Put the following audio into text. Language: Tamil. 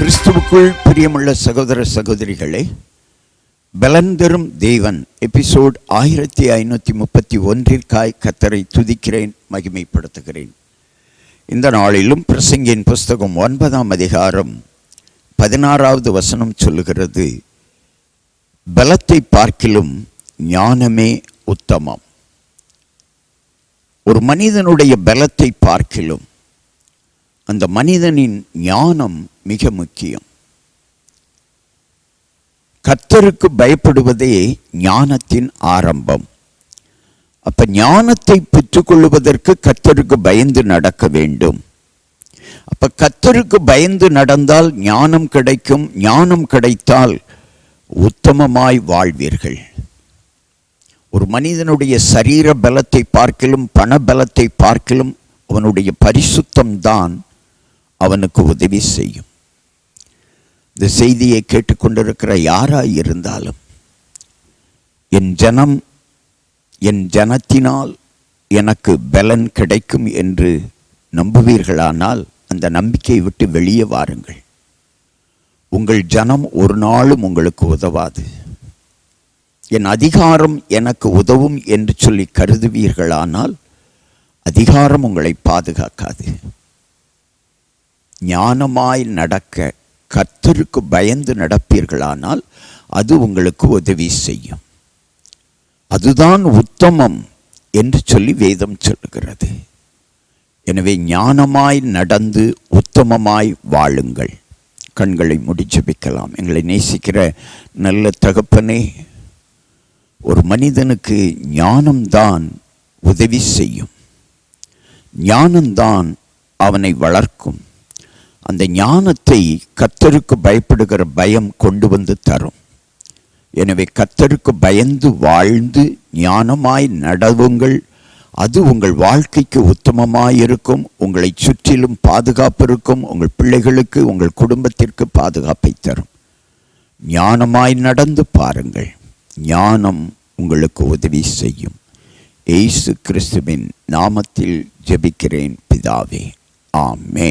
கிறிஸ்துவுக்குள் பிரியமுள்ள சகோதர சகோதரிகளே பலந்தரும் தேவன். எபிசோட் ஆயிரத்தி ஐநூற்றி முப்பத்தி ஒன்றிற்காய் கத்தரை துதிக்கிறேன் மகிமைப்படுத்துகிறேன். இந்த நாளிலும் பிரசங்கின் புஸ்தகம் ஒன்பதாம் அதிகாரம் பதினாறாவது வசனம் சொல்லுகிறது பலத்தை பார்க்கிலும் ஞானமே உத்தமம். ஒரு மனிதனுடைய பலத்தை பார்க்கிலும் அந்த மனிதனின் ஞானம் மிக முக்கியம். கர்த்தருக்கு பயப்படுவதே ஞானத்தின் ஆரம்பம். அப்ப ஞானத்தை பெற்றுக்கொள்வதற்கு கர்த்தருக்கு பயந்து நடக்க வேண்டும். அப்ப கர்த்தருக்கு பயந்து நடந்தால் ஞானம் கிடைக்கும் ஞானம் கிடைத்தால் உத்தமமாய் வாழ்வீர்கள். ஒரு மனிதனுடைய சரீர பலத்தை பார்க்கிலும் பண பலத்தை பார்க்கிலும் அவனுடைய பரிசுத்தம் தான் அவனுக்கு உதவி செய்யும். இந்த செய்தியை கேட்டுக்கொண்டிருக்கிற யாராய் இருந்தாலும் என் ஜனம் என் ஜனத்தினால் எனக்கு பலன் கிடைக்கும் என்று நம்புவீர்களானால் அந்த நம்பிக்கையை விட்டு வெளியே வாருங்கள். உங்கள் ஜனம் ஒரு நாளும் உங்களுக்கு உதவாது. என் அதிகாரம் எனக்கு உதவும் என்று சொல்லி கருதுவீர்களானால் அதிகாரம் உங்களை பாதுகாக்காது. ஞானமாய் நடக்க கத்தருக்கு பயந்து நடப்பீர்களானால் அது உங்களுக்கு உதவி செய்யும். அதுதான் உத்தமம் என்று சொல்லி வேதம் சொல்லுகிறது. எனவே ஞானமாய் நடந்து உத்தமமாய் வாழுங்கள். கண்களை முடிச்சபிக்கலாம் எங்களை நேசிக்கிற நல்ல தகப்பனே ஒரு மனிதனுக்கு ஞானம்தான் உதவி செய்யும். ஞானம்தான் அவனை வளர்க்கும். அந்த ஞானத்தை கத்தருக்கு பயப்படுகிற பயம் கொண்டு வந்து தரும். எனவே கத்தருக்கு பயந்து வாழ்ந்து ஞானமாய் நடவுங்கள். அது உங்கள் வாழ்க்கைக்கு உத்தமமாய் இருக்கும். உங்களை சுற்றிலும் பாதுகாப்பு இருக்கும். உங்கள் பிள்ளைகளுக்கு உங்கள் குடும்பத்திற்கு பாதுகாப்பை தரும். ஞானமாய் நடந்து பாருங்கள். ஞானம் உங்களுக்கு உதவி செய்யும். ஏசு கிறிஸ்துவின் நாமத்தில் ஜெபிக்கிறேன் பிதாவே. ஆமே